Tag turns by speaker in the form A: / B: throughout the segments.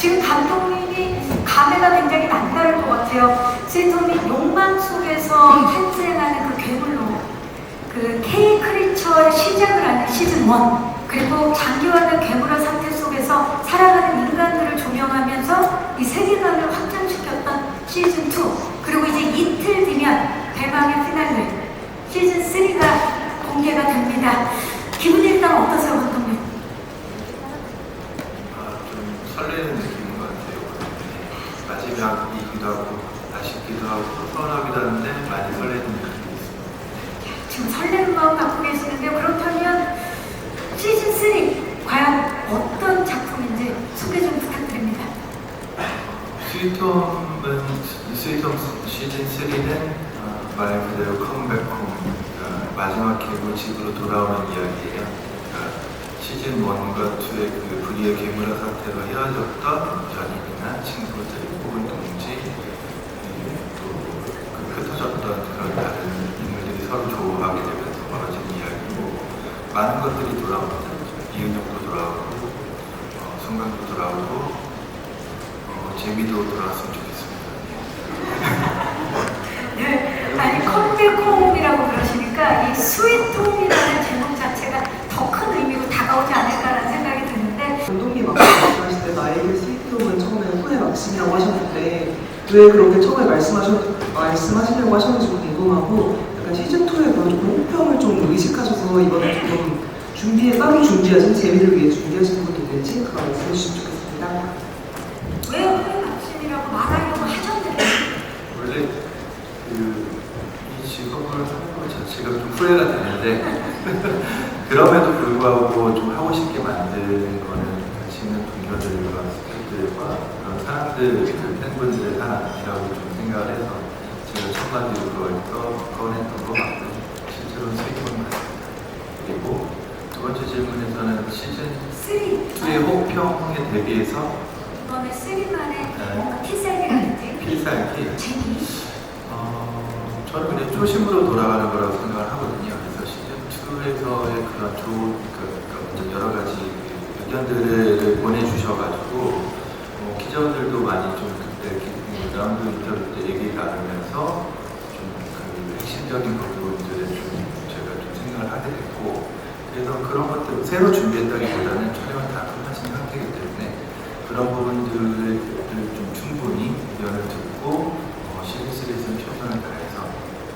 A: 지금 감독님이 감회가 굉장히 남다를 것 같아요. 시톰이 욕망 속에서 탄생하는 그 괴물로 그 K 크리처의 시작을 하는 시즌 1 그리고 장기화된 괴물의 상태 속에서 살아가는 인간들을 조명하면서 이 세계관을 확장시켰던 시즌 2 그리고 이제 이틀 뒤면 대망의 피날레 시즌 3가 공개가 됩니다. 기분이 일단 어떠세요, 감독님?
B: 아, 좀 설레는 느낌인 것 같아요. 마지막이기도 하고 아쉽기도 하고 서운하기도 하는데 많이 설레는 느낌이 있습니다.
A: 지금 설레는 마음 갖고 계시는데요. 그렇다면 시즌 3 과연 어떤 작품인지 소개 좀 부탁드립니다.
B: 스위트홈은 스위트홈 시즌 3는 어, 말 그대로 컴백홈 그러니까 마지막 괴물 집으로 돌아오는 이야기예요. 그러니까 시즌 1과 2의 그 불의의 괴물의 상태로 헤어졌던 연인이나 친구들 혹은 동지 그리고 또그 흩어졌던 그런 다른 인물들이 서로 조우하게 되면서 벌어진 이야기고 많은 것들이 돌아옵니다. 이은혁도 돌아오고 어, 송강도 돌아오고 어, 재미도 돌아왔으면 좋겠습니다.
A: 네, 아니 컴백홈이라고 그러시니까 이 스윗홈이라는 제목 자체가 더 큰 의미로 다가오지 않을까라는 생각이 드는데
C: 감독님 아까 말씀하실 때 나에게 스위트홈은 처음에 혼의 막심이라고 하셨는데 왜 그렇게 처음에 말씀하셨, 말씀하시려고 하셨는지 궁금하고 약간 시즌2에 그런 조금 호평을 좀 의식하셔서 이번에 조금 준비에 따로 준비하신 재미를 위해 준비하신 것도 있는지 그거 말씀해 주시면 좋겠습니다.
A: 왜 혼의 막심이라고 말하려고 하셨는지
B: 원래 그 이 직업을 하는 것 자체가 좀 후회가 되는데 그럼에도 불구하고 좀 하고 싶게 만드는 거는 같이 있는 동료들과 스태프들과 그런 사람들, 그 팬분들의 사랑이라고 좀 생각을 해서 제가 첫 마디로 그걸 떠- 꺼냈던 것 같고 실제로는 세계관 같습니다. 그리고 두 번째 질문에서는 시즌
A: 3
B: 2의 혹평에 대비해서
A: 이번에 3만의
B: 네.
A: 뭔가 필살기라든지
B: 필살기
A: 재미
B: 어, 저는 그냥 초심으로 돌아가는 거라고 생각을 하거든요. 그래서 시즌 2에서의 그런 좋은 그, 그 여러 가지 그 의견들을 보내주셔가지고 어, 기자분들도 많이 좀 그때 기- 라운드 인터뷰 때 얘기 나누면서 좀 그 핵심적인 좀 됐고 그래서 그런 것들 새로 준비했다기보다는 촬영을 다 끝마친 상태이기 때문에 그런 부분들을 좀 충분히 의견을 듣고 어, 시리즈 3에서는 최선을 다해서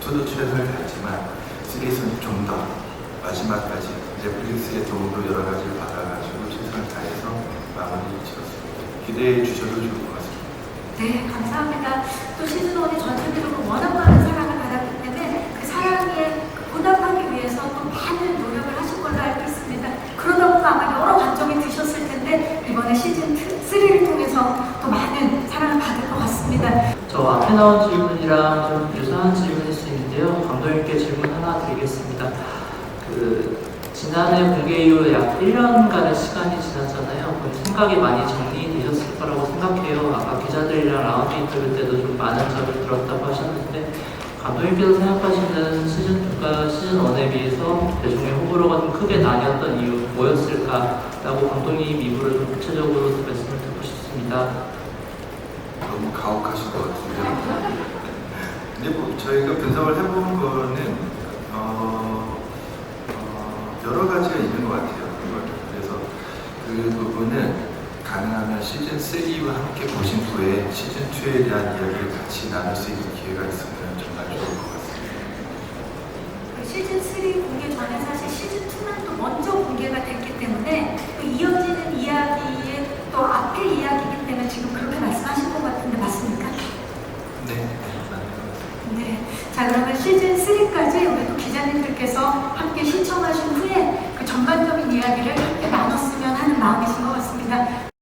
B: 2도 최선을 다했지만 3에서는 좀 더 마지막까지 넷플릭스의 도움도 여러 가지를 받아가지고 최선을 다해서 마무리 지었습니다. 기대해 주셔도 좋을 것 같습니다.
A: 네, 감사합니다. 또 시즌 1이 전체적으로 워낙 많은 사랑을 받았기 때문에 그 사랑에 보답하기 위해서 또 많은 노력을 하실 걸로 알고 있습니다. 그러다 보면 아마 여러 관점이 드셨을 텐데 이번에 시즌 3를 통해서 또 많은 사랑을 같습니다.
D: 저 앞에 나온 질문이랑 좀 유사한 질문일 수 있는데요. 감독님께 질문 하나 드리겠습니다. 그 지난해 공개 이후 약 1년간의 시간이 지났잖아요. 생각이 많이 정리되셨을 거라고 생각해요. 아까 기자들이랑 라운드 인터뷰 때도 좀 많은 점을 들었다고 하셨는데 감독님께서 생각하시는 시즌2가 시즌1에 비해서 대중의 호불호가 좀 크게 나뉘었던 이유 뭐였을까라고 감독님 입으로 좀 구체적으로 말씀을 듣고 싶습니다.
B: 가혹하신 것 같은데. 근데 뭐 저희가 분석을 해본 거는 어, 어, 여러 가지가 있는 것 같아요. 그래서 그 부분은 가능하면 시즌 3와 함께 보신 후에 시즌 2에 대한 이야기를 같이 나눌 수 있는 기회가 있으면 정말 좋을 것 같습니다.
A: 그 시즌 3 공개 전에 그러면 시즌 3까지 우리 기자님들께서 함께 신청하신 후에 그 전반적인 이야기를 함께 나눴으면 하는 마음이신 것
B: 같습니다.